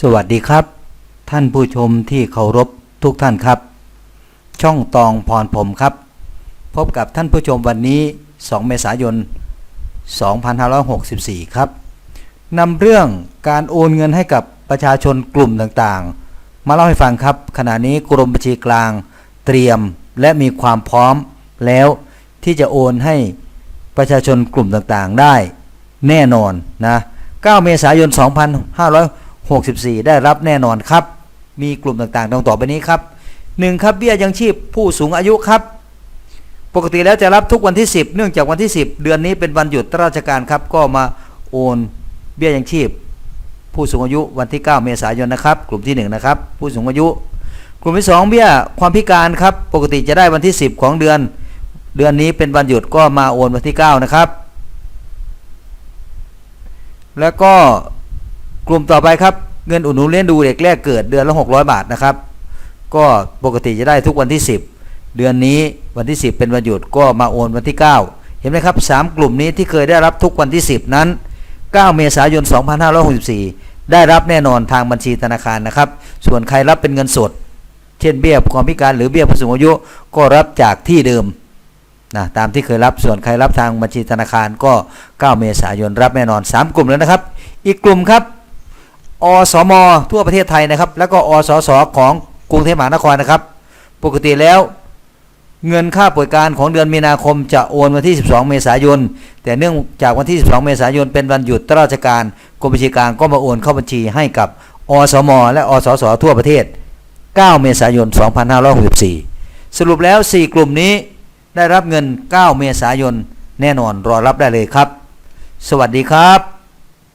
สวัสดีครับ ท่านผู้ชมที่เคารพทุกท่านครับ ช่องตองพรผมครับ พบกับท่านผู้ชมวันนี้ 2 เมษายน 2564 ครับนำเรื่องการโอนเงินให้กับประชาชนกลุ่มต่างๆ มาเล่าให้ฟังครับ ขณะนี้กรมบัญชีกลาง เตรียมและมีความพร้อม แล้วที่จะโอนให้ประชาชนกลุ่มต่างๆ ได้ แน่นอนนะ 9 เมษายน 2564 ได้รับแน่นอนครับ มีกลุ่มต่างๆดังต่อไปนี้ครับ 1. ครับเบี้ยยังชีพผู้สูงอายุครับ ปกติแล้วจะรับทุกวันที่ 10 เนื่องจากวันที่ 10 เดือนนี้เป็นวันหยุดราชการครับ ก็มาโอนเบี้ยยังชีพ ผู้สูงอายุวันที่ 9 เมษายนนะครับ กลุ่มที่ 1 นะครับ ผู้สูงอายุ กลุ่มที่ 2 เบี้ยความพิการครับ ปกติจะได้วันที่ 10 ของเดือน เดือนนี้เป็นวันหยุดก็มาโอนวันที่ 9 นะครับ แล้วก็ กลุ่มต่อไปครับเงินอุดหนุนเลี้ยงดูเด็กแรกเกิดเดือนละ 600 บาทนะครับ ก็ปกติจะได้ทุกวันที่ 10 เดือนนี้วันที่ 10 เป็นวันหยุดก็มาโอนวันที่ 9 เห็นไหมครับ 3 กลุ่มนี้ที่เคยได้รับทุกวันที่ 10 นั้น 9 เมษายน 2564 ได้รับแน่นอนทางบัญชีธนาคารนะครับ ส่วนใครรับเป็นเงินสด เช่นเบี้ยความพิการหรือเบี้ยผู้สูงอายุก็รับจากที่เดิมนะตามที่เคยรับส่วนใครรับทางบัญชีธนาคารก็ 9 เมษายนรับแน่นอน 3 กลุ่มแล้วนะครับ อีกกลุ่มครับ อสมทั่วประเทศไทยนะครับ แล้วก็อสสของกรุงเทพมหานครนะครับ ปกติแล้วเงินค่าป่วยการของเดือนมีนาคมจะโอนวันที่ 12 เมษายน แต่เนื่องจากวันที่ 12 เมษายนเป็นวันหยุดราชการกรมบัญชีกลางก็มาโอนเข้าบัญชีให้กับอสม และอสสทั่วประเทศ 9 เมษายน 2564 สรุปแล้ว 4 กลุ่มนี้ได้รับเงิน 9 เมษายน แน่นอนรอรับได้เลยครับ สวัสดีครับ